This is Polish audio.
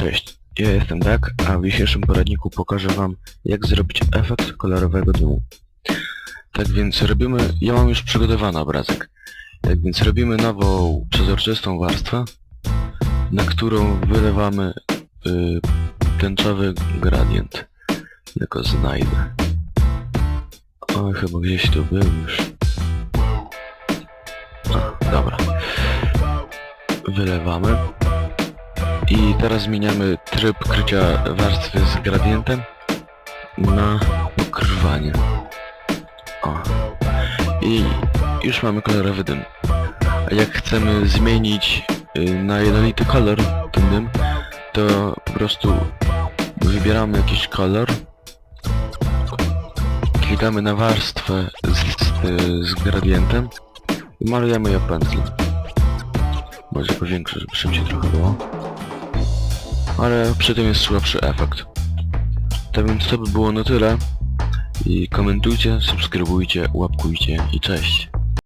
Cześć, ja jestem Dak, a w dzisiejszym poradniku pokażę wam jak zrobić efekt kolorowego dymu. Tak więc robimy, ja mam już przygotowany obrazek. Tak więc robimy nową przezroczystą warstwę, na którą wylewamy y, tęczowy gradient. Tylko znajdę. O, chyba gdzieś tu był już. A, dobra. Wylewamy. I teraz zmieniamy tryb krycia warstwy z gradientem na pokrywanie. O. I już mamy kolorowy dym. A jak chcemy zmienić y, na jednolity kolor ten dym, to po prostu wybieramy jakiś kolor, klikamy na warstwę z, z, y, z gradientem i malujemy ją pędzlem. Może powiększę, żeby szybciej trochę było ale przy tym jest słabszy efekt. Tak więc to by było na tyle. I komentujcie, subskrybujcie, łapkujcie i cześć.